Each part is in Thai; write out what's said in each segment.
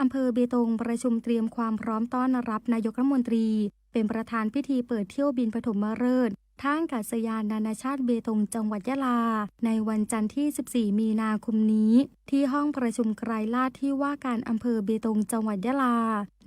อำเภอเบตงประชุมเตรียมความพร้อมต้อนรับนายกรัฐมนตรี เป็นประธานพิธีเปิดเที่ยวบินปฐมฤกษ์ ท่าอากาศยานนานาชาติเบตงจังหวัดยะลา ในวันจันทร์ที่ 14 มีนาคมนี้ ที่ห้องประชุมไกรลาดที่ว่าการอำเภอเบตงจังหวัดยะลา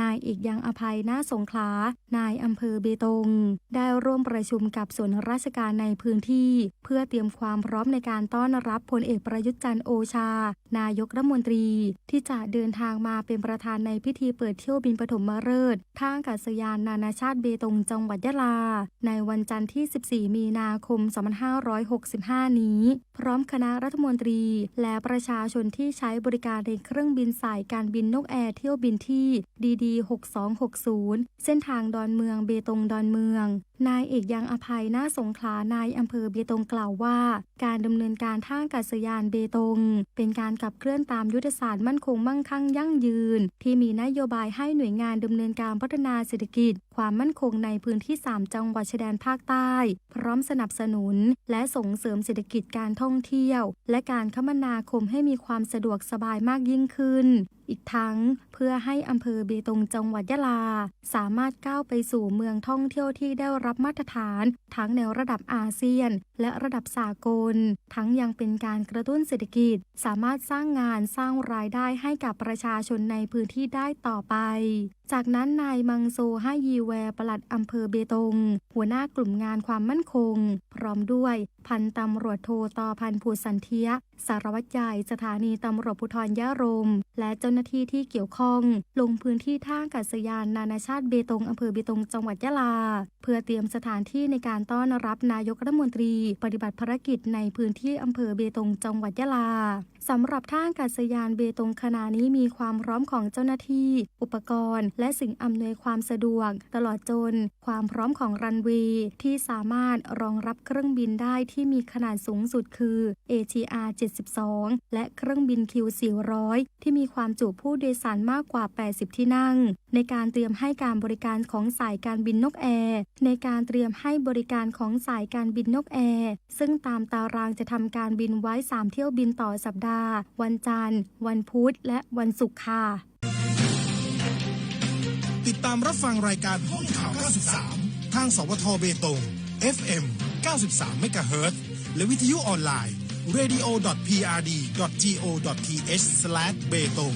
นายเอกยังอภัยนาสงขลานายอำเภอเบตง ได้ร่วมประชุมกับส่วนราชการในพื้นที่ เพื่อเตรียมความพร้อมในการต้อนรับพลเอกประยุทธ์จันทร์โอชา นายกรัฐมนตรี ที่จะเดินทางมาเป็นประธานในพิธีเปิดเที่ยวบินปฐมฤกษ์ท่าอากาศยานนานาชาติเบตงจังหวัดยะลา ในวันจันทร์ที่14 มีนาคม 2565 นี้ พร้อมคณะรัฐมนตรี และประชาชนที่ใช้บริการในเครื่องบินสายการบินนกแอร์เที่ยวบินที่ดีดี6260 เส้นทางดอนเมืองเบตงดอนเมืองนายเอกยังอภัยนาสงขลานายอำเภอเบตงกล่าวว่า การดำเนินการท่าอากาศยานเบตง เป็นการขับเคลื่อนตามยุทธศาสตร์มั่นคงมั่งคั่งยั่งยืน ที่มีนโยบายให้หน่วยงานดำเนินการพัฒนาเศรษฐกิจ ความมั่นคงในพื้นที่ 3 จังหวัดชายแดนภาคใต้ พร้อมสนับสนุน และส่งเสริมเศรษฐกิจการท่องเที่ยว และการคมนาคมให้มีความสะดวกสบายมากยิ่งขึ้นอีกทั้งเพื่อให้อำเภอเบตงจังหวัดยะลา สามารถก้าวไปสู่เมืองท่องเที่ยวที่ได้รับมาตรฐาน ทั้งในระดับอาเซียน และระดับสากล ทั้งยังเป็นการกระตุ้นเศรษฐกิจ สามารถสร้างงานสร้างรายได้ให้กับประชาชนในพื้นที่ได้ต่อไป จากนั้นนายมังโซฮายีแวร์ปลัดอำเภอเบตง หัวหน้ากลุ่มงานความมั่นคง พร้อมด้วยพันตำรวจโทต่อพันผูสันเทียสารวัตรใหญ่สถานีตำรวจภูธรยะรม และเจ้าหน้าที่ที่เกี่ยวข้อง ลงพื้นที่ท่าอากาศยานนานาชาติเบตงอำเภอเบตงจังหวัดยะลา เพื่อเตรียมสถานที่ในการต้อนรับนายกรัฐมนตรี ปฏิบัติภารกิจในพื้นที่อำเภอเบตงจังหวัดยะลา สำหรับท่าอากาศยานเบตงขณะนี้มีความพร้อมของเจ้าหน้าที่ อุปกรณ์ และสิ่งอำนวยความสะดวก ตลอดจน ความพร้อมของรันเวย์ที่สามารถรองรับเครื่องบินได้ที่มีขนาดสูงสุดคือ ATR 72 และเครื่องบิน Q400 ที่มีความจุผู้โดยสารมากกว่า 80 ที่นั่ง ในการเตรียมให้การบริการของสายการบินนกแอร์ในการเตรียมให้บริการของสายการบินนกแอร์ซึ่งตามตารางจะทำการบินไว้ 3 เที่ยวบินต่อสัปดาห์วันจันทร์ วันพุธ และวันศุกร์ค่ะ ติดตามรับฟังรายการห้องข่าว 93 ทางสวทเบตง FM 93 MHz และวิทยุออนไลน์ radio.prd.go.th เบตง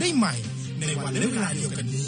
ได้ใหม่ในวันและเวลาเดียวกันนี้